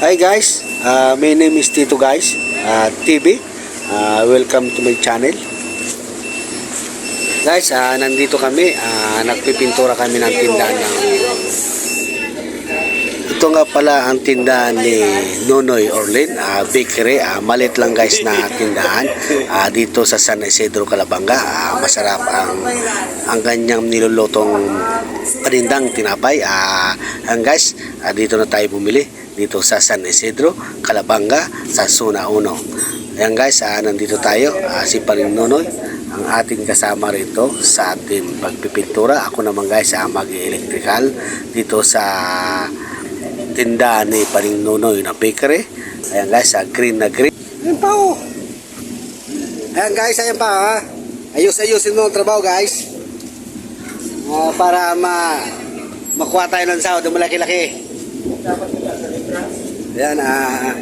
Hi guys, uh, my name is Tito guys, uh, TV. Uh, welcome to my channel. Guys, uh, nandito kami, uh, nagpipintura kami ng tindahan ng ito nga pala ang tindahan ni Nonoy Orlin, uh, bakery. Uh, malit lang guys na tindahan uh, dito sa San Isidro, Calabanga. Uh, masarap ang ang kanyang nilulutong panindang tinapay. Uh, ang guys, uh, dito na tayo bumili dito sa San Isidro, Calabanga, sa Suna 1. Ayan guys, uh, nandito tayo. Uh, si Paring Nonoy ang ating kasama rito sa ating pagpipintura. Ako naman guys, uh, mag-electrical dito sa tindahan ni Paring Nonoy na bakery. Ayan guys, ah, green na green. Ayan pa oh. Ayan guys, ayan pa ha. Ayos-ayusin mo ang trabaho guys. Ah, para ma makuha tayo ng sahod malaki-laki. Ayan ah.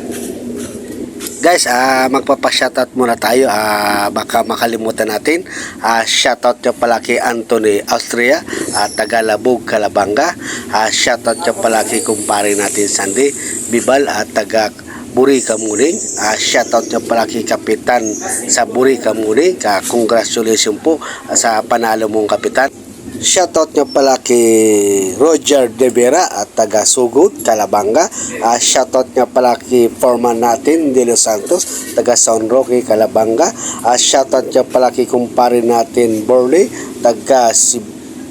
Guys, ah magpapa-shoutout muna tayo. Ah baka makalimutan natin. Ah shoutout nyo pala kay Anthony Austria, at taga-Labog, Calabanga. Ah shoutout nyo pala kay kumpare natin Sandy Bibal at taga Buri Kamuning. Ah shoutout nyo pala kay Kapitan sa Buri Kamuning. Ah, congratulations po ah, sa panalo mong kapitan. Shoutout nyo pala kay Roger De Vera at taga Sugod, Calabanga. Uh, shoutout nyo pala kay foreman natin, De Los Santos, taga San Roque, Calabanga. Uh, shoutout nyo pala kay kumpare natin, Borley, taga, si,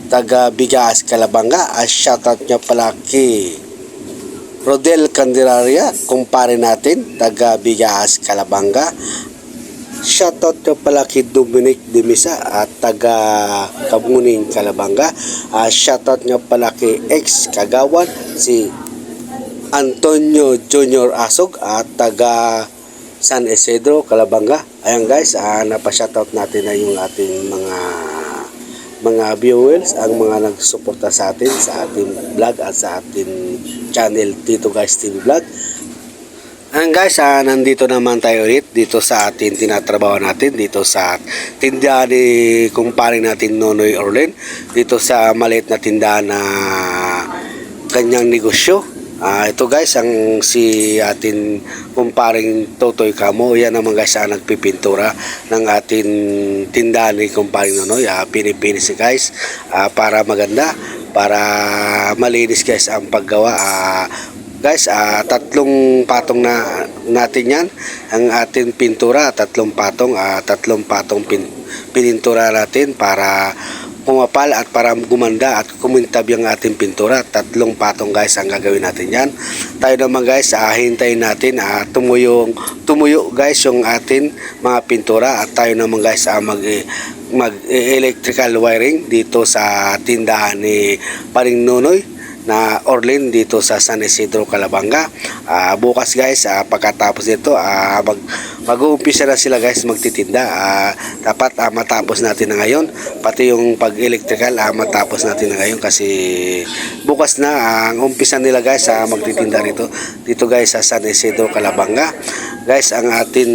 taga Bigas, Calabanga. Uh, shoutout nyo pala kay Rodel Candelaria, kumpare natin, taga Bigas, Calabanga. Shoutout nyo pala kay Dominic Demisa at taga Kamuning, Calabanga. Uh, shoutout nyo pala kay ex Kagawan si Antonio Junior Asog at taga San Isidro, Calabanga. Ayan guys, uh, napashoutout natin na yung ating mga mga viewers, ang mga nagsuporta sa atin sa ating vlog at sa ating channel Tito Guys TV Vlog. Ayan guys, ah, nandito naman tayo ulit dito sa ating tinatrabaho natin dito sa tindahan ni kumparing natin Nonoy Orlen dito sa maliit na tindahan na kanyang negosyo. Ah, ito guys, ang si atin kumparing Totoy Kamo, yan naman guys ang nagpipintura ng ating tindahan ni kumparing Nonoy. Ah, pinipinis guys ah, para maganda, para malinis guys ang paggawa. Ah, Guys, ah, tatlong patong na natin yan. Ang ating pintura, tatlong patong, ah, tatlong patong pin, pinintura natin para pumapal at para gumanda at kumintab yung ating pintura. Tatlong patong guys ang gagawin natin yan. Tayo naman guys, ah, hintayin natin ah, tumuyo, tumuyo guys yung ating mga pintura at tayo naman guys ah, mag mag electrical wiring dito sa tindahan ni Paring Nonoy na Orlin dito sa San Isidro, Calabanga. Ah, bukas guys, ah, pagkatapos nito, ah, mag mag-uumpisa na sila guys magtitinda. Ah, dapat ah, matapos natin na ngayon. Pati yung pag-electrical ah, matapos natin na ngayon kasi bukas na ah, ang umpisa nila guys ah, magtitinda rito. Dito guys sa San Isidro, Calabanga. Guys, ang atin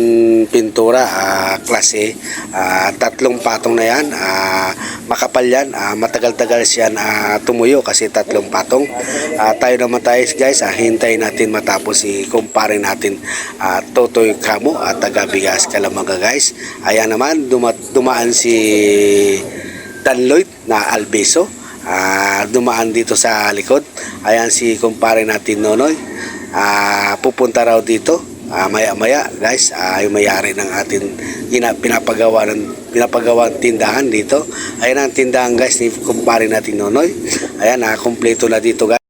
pintura ah, klase ah, tatlong patong na yan. Ah, makapal yan. Ah, matagal-tagal siya na tumuyo kasi tatlong patong. Ah, tayo naman tayo guys, ah, hintayin natin matapos si kumpare natin ah, Totoy Kamo at taga Bigas Kalamaga guys. Ayan naman, duma- dumaan si Dan Lloyd na Albeso. Ah, dumaan dito sa likod. Ayan si kumpare natin Nonoy. Ah, pupunta raw dito. Ah, maya-maya guys, ah, yung mayari ng ating ina, pinapagawa ng pinapagawa ng tindahan dito. Ayan ang tindahan guys ni kumpare natin Nonoy. Ayan, ah, kumpleto na dito guys.